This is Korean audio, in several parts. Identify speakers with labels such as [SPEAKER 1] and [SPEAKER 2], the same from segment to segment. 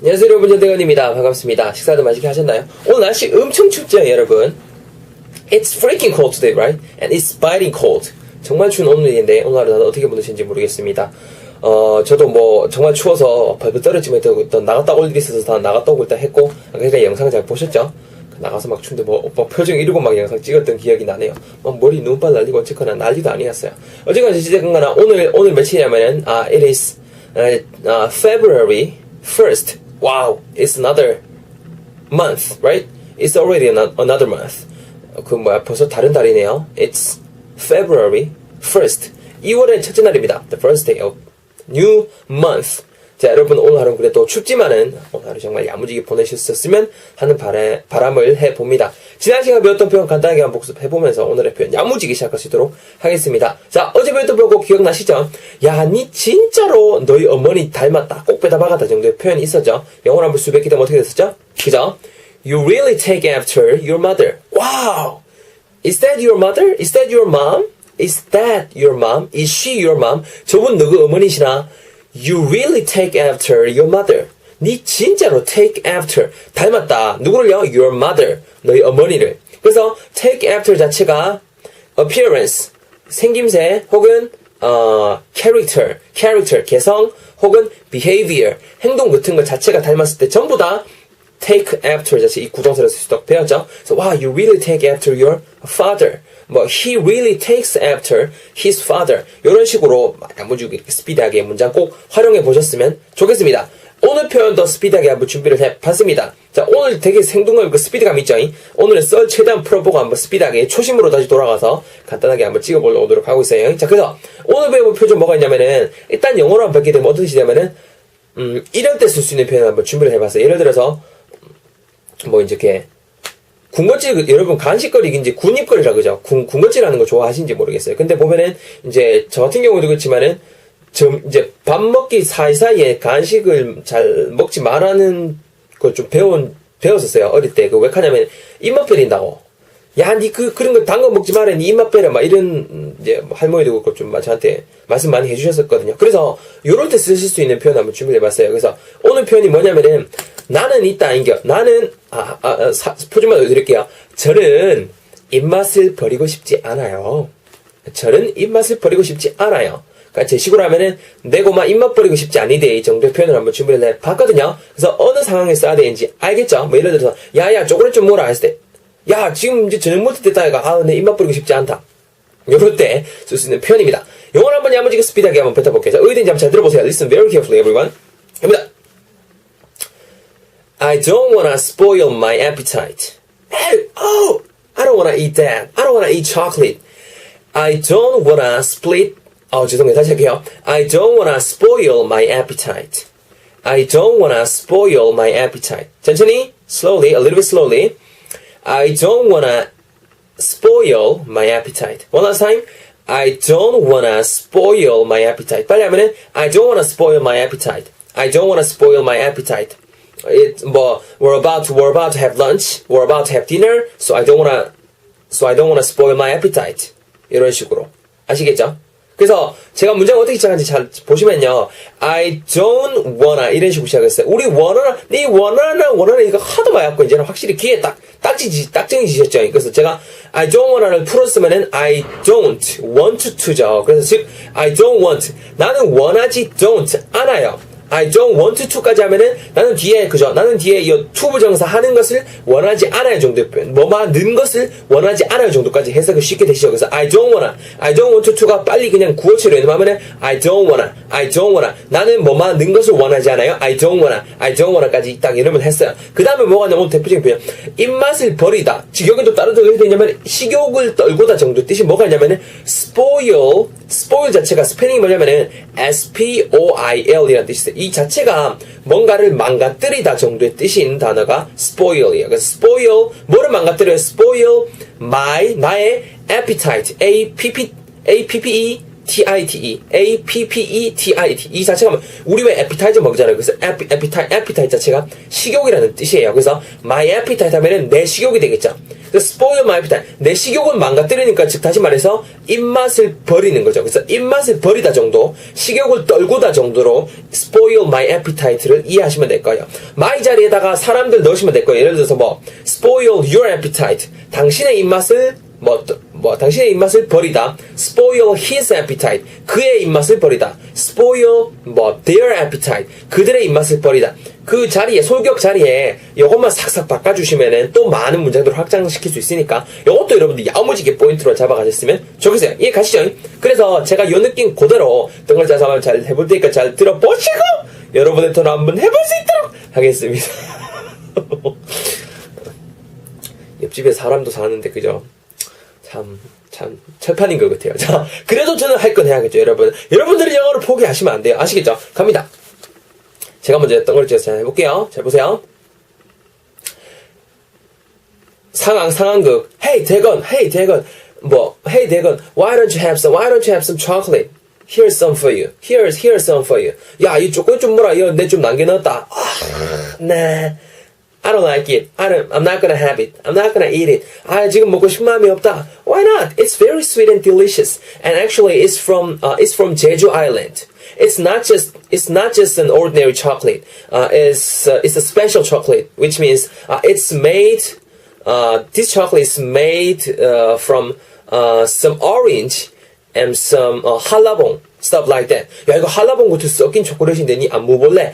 [SPEAKER 1] 안녕하세요 여러분 전대건입니다 반갑습니다 식사도 맛있게 하셨나요? 오늘 날씨 엄청 춥죠 여러분 It's freaking cold today right? And it's biting cold 정말 추운 오늘인데 오늘 하루 다들 어떻게 보내시는지 모르겠습니다 어 저도 뭐 정말 추워서 발부 떨어지면 또, 또 나갔다 올 일이 있어서 다 나갔다 오고 일단 했고 그러니까 영상 잘 보셨죠? 나가서 막 춤도 뭐 오빠 표정 이러고 막 영상 찍었던 기억이 나네요. 막 머리 눈발 날리고 어쨌거나 난리도 아니었어요. 어쨌거나 간에 오늘 오늘 며칠이냐면은 아 it is uh, uh, February 1st. Wow, it's another month, right? It's already ano- another month. 그 뭐야 벌써 다른 달이네요. It's February 1st. 2월의 첫째 날입니다. The first day of new month. 자, 여러분 오늘 하루 그래도 춥지만은 오늘 하루 정말 야무지게 보내셨었으면 하는 바래, 바람을 해봅니다. 지난 시간 배웠던 표현 간단하게 한번 복습해보면서 오늘의 표현 야무지게 시작할 수 있도록 하겠습니다. 자, 어제 배웠던 표현 꼭 기억나시죠? 야, 니 진짜로 너희 어머니 닮았다. 꼭 빼다 박았다 정도의 표현이 있었죠? 영어로 한번 수백기 되면 어떻게 됐었죠? 그죠? You really take after your mother. Wow! Is that your mother? Is that your mom? Is that your mom? Is she your mom? 저분 누구 어머니시나? You really take after your mother. 니 진짜로 take after 닮았다. 누구를요? Your mother. 너희 어머니를. 그래서 take after 자체가 appearance 생김새 혹은 어, character, character 개성 혹은 behavior 행동 같은 것 자체가 닮았을 때 전부 다 take after 자체 이 구동사를 쓸 수 있도록 배웠죠. 그래서 wow, you really take after your father. 뭐 he really takes after his father. 이런 식으로 이렇게 스피드하게 문장 꼭 활용해 보셨으면 좋겠습니다. 오늘 표현도 스피드하게 한번 준비를 해봤습니다. 자, 오늘 되게 생동감 있고 스피드감 있죠? 오늘은 썰 최대한 풀어보고 한번 스피드하게 초심으로 다시 돌아가서 간단하게 한번 찍어보도록 하고 있어요. 자, 그래서 오늘 배워볼 표현 뭐가 있냐면은 일단 영어로 한번 뵙게 되면 어떤 뜻이냐면은 음, 이럴 때 쓸 수 있는 표현 한번 준비를 해봤어요. 예를 들어서 뭐 이렇게 군것질 그- 여러분 간식거리인지 군입거리라 그죠? 군 군것질하는 거 좋아하시는지 모르겠어요. 근데 보면은 이제 저 같은 경우도 그렇지만은 좀 이제 밥 먹기 사이사이에 간식을 잘 먹지 말라는 걸 좀 배운 배웠었어요. 어릴 때. 그 왜 하냐면 입맛 베린다고. 야 니 그 그런 거 단 거 먹지 말아. 니 입맛 베려 막 이런 음, 이제 할머니도 그렇고 좀 저한테 말씀 많이 해주셨었거든요. 그래서 요럴 때 쓰실 수 있는 표현 한번 준비해봤어요. 그래서 오늘 표현이 뭐냐면은 나는 있다 인겨 나는 아, 아, 아 사, 표준말로 드릴게요 저는 입맛을 버리고 싶지 않아요 저는 입맛을 버리고 싶지 않아요. 그러니까 제 식으로 하면은 내 고마 입맛 버리고 싶지 아니데 이 정도의 표현을 한번 준비를 해 봤거든요. 그래서 어느 상황에 써야 되는지 알겠죠? 뭐 예를 들어서 야야 초콜릿 좀 먹어라 했을 때 야 지금 이제 저녁 먹을 때 됐다 해가 아내 입맛 버리고 싶지 않다. 요럴 때 쓸 수 있는 표현입니다. 영어를 한번 야무지게 스피드하게 한번 뱉어볼게요. 자, 의den지 한번 잘 들어보세요. Listen very carefully everyone. 갑니다. I don't wanna spoil my appetite. Hey, oh, I don't wanna eat that. I don't wanna eat chocolate. I don't wanna split. 어, 죄송해요. 다시 할게요. I don't wanna spoil my appetite. I don't wanna spoil my appetite. 천천히, slowly, a little bit slowly. I don't wanna spoil my appetite. One last time. I don't wanna spoil my appetite. 빨리 하면은 I don't wanna spoil my appetite. I don't wanna spoil my appetite. It, 뭐, we're about to, we're about to have lunch. We're about to have dinner. So I don't wanna, so I don't wanna spoil my appetite. 이런 식으로. 아시겠죠? 그래서 제가 문장을 어떻게 시작하는지 잘 보시면요. I don't wanna 이런 식으로 시작했어요. 우리 원하나, 네 원하나, 원하나 이거 하도 많았고 이제는 확실히 귀에 딱, 딱지, 딱정이 지셨죠. 그래서 제가 I don't wanna를 풀었으면은 I don't want to죠. 그래서 즉, I don't want. 나는 원하지 don't 않아요. I don't want to까지 하면은 나는 뒤에 그죠? 나는 뒤에 이 to 부정사 하는 것을 원하지 않아요 정도의 표현. 뭐만 는 것을 원하지 않아요 정도까지 해석을 쉽게 되시죠. 그래서 I don't wanna, I don't want to가 빨리 그냥 구어체로 연습하면은 I don't wanna, I don't wanna. 나는 뭐만 는 것을 원하지 않아요. I don't wanna, I don't wanna까지 딱 이름을 했어요. 그 다음에 뭐가 너무 대표적인 표현. 입맛을 버리다. 즉 여기 또 다른 어떻게 되냐면 식욕을 떨고다 정도 뜻이 뭐가 있냐면은 spoil, spoil 자체가 스페링이 뭐냐면은 S-P-O-I-L이라는 뜻이 있어요. 이 자체가 뭔가를 망가뜨리다 정도의 있는 단어가 spoil이에요. 그래서 spoil, 뭐를 망가뜨려요? spoil my, 나의 appetite, A-P-P, A-P-P-E, T-I-T-E, A-P-P-E-T-I-T. 이 자체가 뭐- 우리 왜 appetizer 먹잖아요. 그래서 에피, appetite, appetite 자체가 식욕이라는 뜻이에요. 그래서 my appetite 하면은 내 식욕이 되겠죠. 그래서 spoil my appetite. 내 식욕을 망가뜨리니까 즉 다시 말해서 입맛을 버리는 거죠. 그래서 입맛을 버리다 정도, 식욕을 떨구다 정도로 spoil my appetite를 이해하시면 될 거예요. my 자리에다가 사람들 넣으시면 될 거예요. 예를 들어서 뭐 spoil your appetite. 당신의 입맛을 뭐, 또- 뭐, 당신의 입맛을 버리다. spoil his appetite. 그의 입맛을 버리다. spoil, 뭐, their appetite. 그들의 입맛을 버리다. 그 자리에, 소격 자리에 요것만 싹싹 바꿔주시면은 또 많은 문장들을 확장시킬 수 있으니까 요것도 여러분들 야무지게 포인트로 잡아가셨으면 좋겠어요. 이해 가시죠? 그래서 제가 요 느낌 그대로 짜서 한번 잘 해볼 테니까 잘 들어보시고 여러분의 턴 한번 해볼 수 있도록 하겠습니다. 옆집에 사람도 사는데, 그죠? 참, 참, 철판인 것 같아요. 자, 그래도 저는 할 건 해야겠죠, 여러분. 여러분들이 영어를 포기하시면 안 돼요. 아시겠죠? 갑니다. 제가 먼저 했던 걸 제가 잘 해볼게요. 잘 보세요. 상황, 상황극. Hey, 대건, hey, 대건. 뭐, hey, 대건, why don't you have some, why don't you have some chocolate? Here's some for you. Here's, here's some for you. 야, 이 조건 좀 뭐라, 이거 내좀 남겨놨다. 아, 네. I don't like it. I don't, I'm not gonna have it. I'm not gonna eat it. 아, 지금 먹고 싶은 마음이 없다. Why not? It's very sweet and delicious. And actually, it's from, uh, it's from Jeju Island. It's not just, it's not just an ordinary chocolate. Uh, it's, uh, it's a special chocolate, which means, uh, it's made, uh, this chocolate is made, uh, from, uh, some orange and some, uh, halabong. Stuff like that. 야, 이거 halabong 같은 섞인 초콜릿인데 니 안 먹어볼래?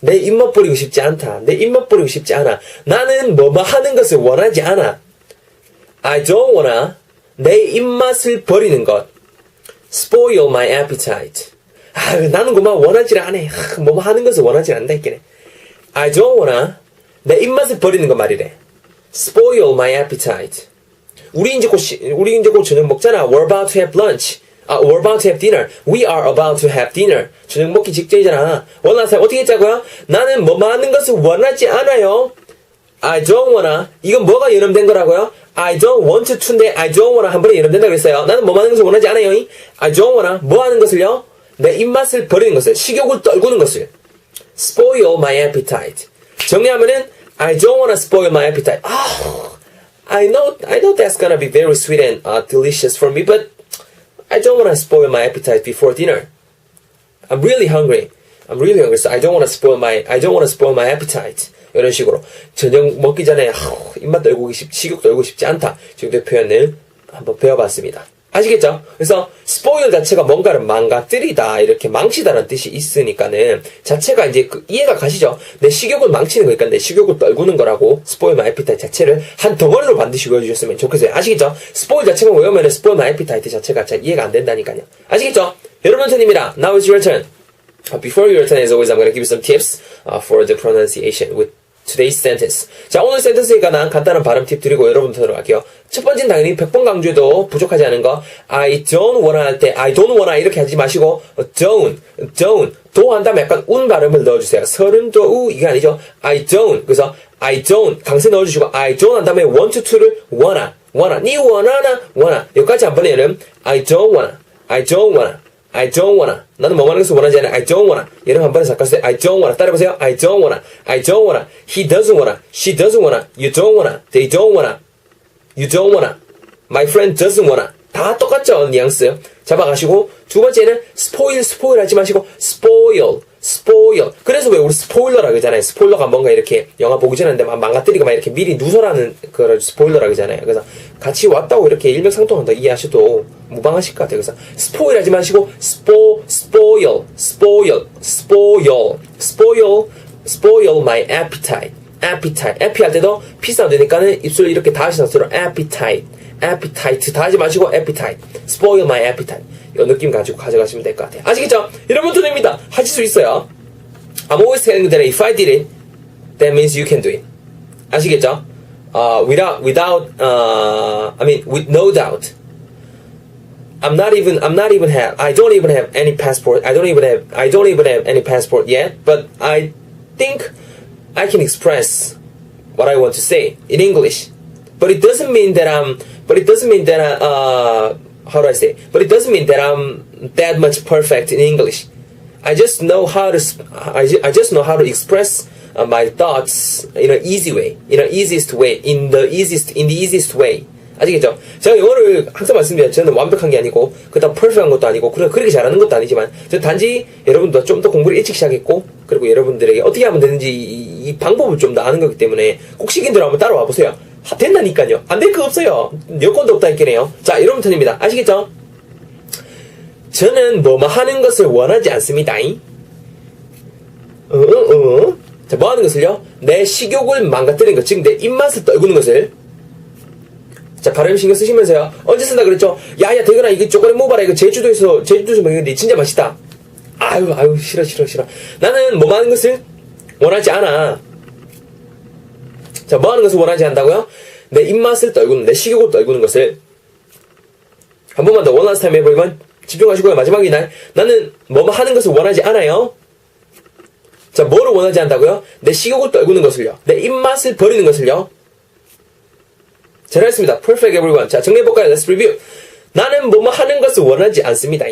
[SPEAKER 1] 내 입맛 버리고 싶지 않다. 내 입맛 버리고 싶지 않아. 나는 뭐뭐 하는 것을 원하지 않아. I don't wanna. 내 입맛을 버리는 것. Spoil my appetite. 아, 나는 그만 원하지 않아. 아, 뭐뭐 하는 것을 원하지 않는다 했겠네. I don't wanna. 내 입맛을 버리는 것 말이래. Spoil my appetite. 우리 이제 곧 시- 우리 이제 곧 저녁 먹잖아. We're about to have lunch. 아, we're about to have dinner. We are about to have dinner. 저녁 먹기 직전이잖아. 사람 어떻게 했자고요? 나는 뭐 많은 것을 원하지 않아요. I don't wanna. 이건 뭐가 연음된 거라고요? I don't want to인데 I don't wanna 한 번에 연음된다 그랬어요. 나는 뭐 많은 것을 원하지 않아요. I don't wanna. 뭐 하는 것을요? 내 입맛을 버리는 것을, 식욕을 떨구는 것을. spoil my appetite. 정리하면은 I don't wanna spoil my appetite. 아, I know, I know that's gonna be very sweet and uh, delicious for me, but I don't wanna spoil my appetite before dinner. I'm really hungry. I'm really hungry, so I don't wanna spoil my, I don't wanna spoil my appetite. 이런 식으로 저녁 먹기 전에 아우, 입맛 떨고 싶, 식욕 떨고 싶지 않다 정도의 표현을 한번 배워봤습니다. 아시겠죠? 그래서 spoil 자체가 뭔가를 망가뜨리다 이렇게 망치다라는 뜻이 있으니까는 자체가 이제 그 이해가 가시죠? 내 식욕을 망치는 거니까 내 식욕을 떨구는 거라고 my appetite 자체를 한 덩어리로 반드시 외워주셨으면 좋겠어요. 아시겠죠? spoil 자체가 spoil my appetite 자체가 잘 이해가 안 된다니까요. 아시겠죠? 여러분 선입니다. Now it's your turn. Uh, before your turn, as always, I'm going give you some tips uh, for the pronunciation with today's sentence. 자, 오늘 센텐스에 관한 간단한 발음 팁 드리고 여러분 들어갈게요. 첫 번째는 당연히 100번 강조해도 부족하지 않은 거. I don't wanna 할 때, I don't wanna 이렇게 하지 마시고, don't, don't. 도 한 다음에 약간 운 발음을 넣어주세요. 서른 도우 이게 아니죠. I don't. 그래서 I don't 강세 넣어주시고, I don't 한 다음에 want to를 wanna, wanna. 니 원하나, wanna. 여기까지 한 번에 얘는 I don't wanna, I don't wanna. I don't wanna. 나는 뭐 하는 것을 원하지 않아. I don't wanna. 얘는 한 번에 섞었어요. I don't wanna. 따라해보세요. I don't wanna. I don't wanna. He doesn't wanna. She doesn't wanna. You don't wanna. They don't wanna. You don't wanna. My friend doesn't wanna. 다 똑같죠? 뉘앙스. 잡아가시고 두 번째는 spoil, spoil 하지 마시고 spoil, spoil. 그래서 왜 우리 스포일러라 그러잖아요. 스포일러가 뭔가 이렇게 영화 보기 전에 막 망가뜨리고 막 이렇게 미리 누설하는 그걸 스포일러라 그러잖아요. 그래서 같이 왔다고 이렇게 일맥상통한다 이해하셔도 무방하실 것 같아요. 그래서 스포일 하지 마시고 스포, spoil, spoil, spoil, spoil, spoil my appetite. appetite. 에피 할 때도 피 사운드 되니까는 입술 이렇게 닿으시는 것처럼 appetite. appetite 다 하지 마시고 appetite. spoil my appetite. 이 느낌 가지고 가져가시면 될 것 같아요. 아시겠죠? 여러분 드립니다. 하실 수 있어요. I'm always telling you that if I did it, that means you can do it. 아시겠죠? Uh, without, without, uh, I mean, with no doubt. I'm not even I'm not even have I don't even have any passport. I don't even have I don't even have any passport yet, but I think I can express what I want to say in English. But it doesn't mean that I'm but it doesn't mean that I, uh how do I say? But it doesn't mean that I'm that much perfect in English. I just know how to I, ju- I just know how to express uh, my thoughts in an easy way, in an easiest way, in the easiest in the easiest way. 아시겠죠? 제가 영어를 항상 말씀드려요. 저는 완벽한 게 아니고 그다음 퍼펙트한 것도 아니고 그렇게 잘하는 것도 아니지만 저 단지 여러분도 좀 더 공부를 일찍 시작했고 그리고 여러분들에게 어떻게 하면 되는지 이, 이 방법을 좀 더 아는 거기 때문에 꼭 시킨 대로 한번 따라와 보세요. 하, 된다니까요. 안 될 거 없어요. 여건도 없다니까요. 자, 여러분 편입니다. 아시겠죠? 저는 뭐뭐 하는 것을 원하지 않습니다. 어, 어, 어. 자, 뭐 하는 것을요? 내 식욕을 망가뜨리는 것, 즉, 내 입맛을 떨구는 것을. 자, 발음 신경 쓰시면서요. 언제 쓴다 그랬죠? 야, 야, 대근아, 이거 초콜릿 먹어봐라. 이거 제주도에서, 제주도에서 먹는데 진짜 맛있다. 아유, 아유, 싫어, 싫어, 싫어. 나는 뭐 하는 것을 원하지 않아. 자, 뭐 하는 것을 원하지 않다고요? 내 입맛을 떨구는, 내 식욕을 떨구는 것을. 한 번만 더 원하는 타임 해보면 집중하시고요. 마지막이 날, 나는 뭐 하는 것을 원하지 않아요. 자, 뭐를 원하지 않다고요? 내 식욕을 떨구는 것을요. 내 입맛을 버리는 것을요. 잘했습니다. Perfect everyone. 자, 정리해볼까요? Let's review. 나는 뭐뭐 하는 것을 원하지 않습니다.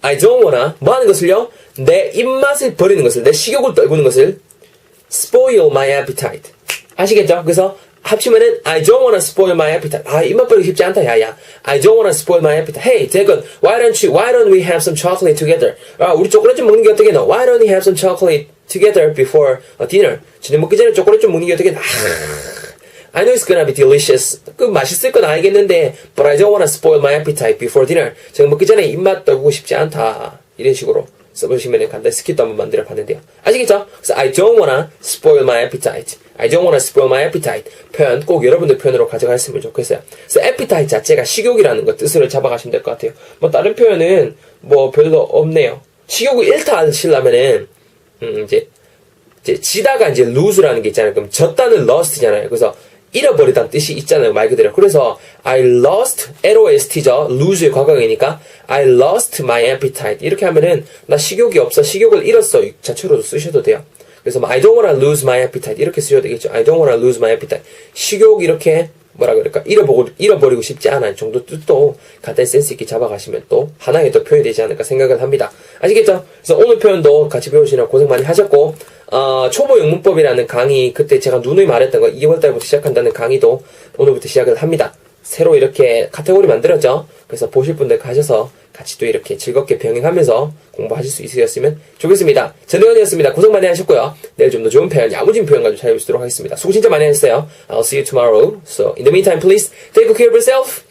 [SPEAKER 1] I don't wanna. 뭐 하는 것을요? 내 입맛을 버리는 것을, 내 식욕을 떨구는 것을 spoil my appetite. 아시겠죠? 그래서 합치면은 I don't wanna spoil my appetite. 아, 입맛 버리기 쉽지 않다, 야야. I don't wanna spoil my appetite. Hey, 대건, why don't you, why don't we have some chocolate together? 아, 우리 초콜릿 좀 먹는 게 어떻게 너? Why don't we have some chocolate together before uh, dinner? 저녁 먹기 전에 초콜릿 좀 먹는 게 어떻게 나? I know it's gonna be delicious. 그 맛있을 건 알겠는데, but I don't wanna spoil my appetite before dinner. 저녁 먹기 전에 입맛 떨고 싶지 않다. 이런 식으로 써보시면 간단히 스킵도 한번 만들어 봤는데요. 아시겠죠? 그래서 I don't wanna spoil my appetite. I don't wanna spoil my appetite. 표현 꼭 여러분들 표현으로 가져갔으면 좋겠어요. 그래서 appetite 자체가 식욕이라는 것 뜻을 잡아가시면 될 것 같아요. 뭐 다른 표현은 뭐 별로 없네요. 식욕을 잃다 하시려면은 음, 이제 이제 지다가 이제 lose라는 게 있잖아요. 그럼 졌다는 lost잖아요. 그래서 잃어버리다는 뜻이 있잖아요. 말 그대로. 그래서 I lost, L-O-S-T죠. lose의 과거이니까 I lost my appetite. 이렇게 하면은 나 식욕이 없어. 식욕을 잃었어. 자체로도 쓰셔도 돼요. 그래서 뭐, I don't wanna lose my appetite. 이렇게 쓰셔도 되겠죠. I don't wanna lose my appetite. 식욕 이렇게 뭐라 그럴까 잃어보고 잃어버리고 싶지 않은 정도 뜻도 간단히 센스 있게 잡아가시면 또 하나의 또 표현이 되지 않을까 생각을 합니다. 아시겠죠? 그래서 오늘 표현도 같이 배우시느라 고생 많이 하셨고 어, 초보 영문법이라는 강의 그때 제가 누누이 말했던 거 2월 달부터 시작한다는 강의도 오늘부터 시작을 합니다. 새로 이렇게 카테고리 만들었죠. 그래서 보실 분들 가셔서 같이 또 이렇게 즐겁게 병행하면서 공부하실 수 있으셨으면 좋겠습니다. 전대현이었습니다. 고생 많이 하셨고요. 내일 좀 더 좋은 표현, 야무진 표현 가지고 찾아뵙도록 하겠습니다. 수고 진짜 많이 하셨어요. I'll see you tomorrow. So in the meantime, please take good care of yourself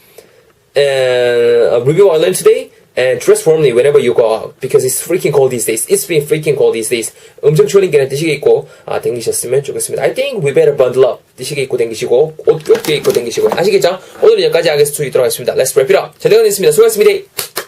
[SPEAKER 1] and uh, review what I learned today. And dress warmly whenever you go out because it's freaking cold these days. It's been freaking cold these days. 엄청 추우니까 뜨시게 입고 아, 댕기셨으면 좋겠습니다. I think we better bundle up. 뜨시게 입고 댕기시고 옷 좁게 입고 댕기시고 아시겠죠? 오늘은 여기까지 하겠습니다. Let's wrap it up. 전대건이었습니다. 수고하셨습니다.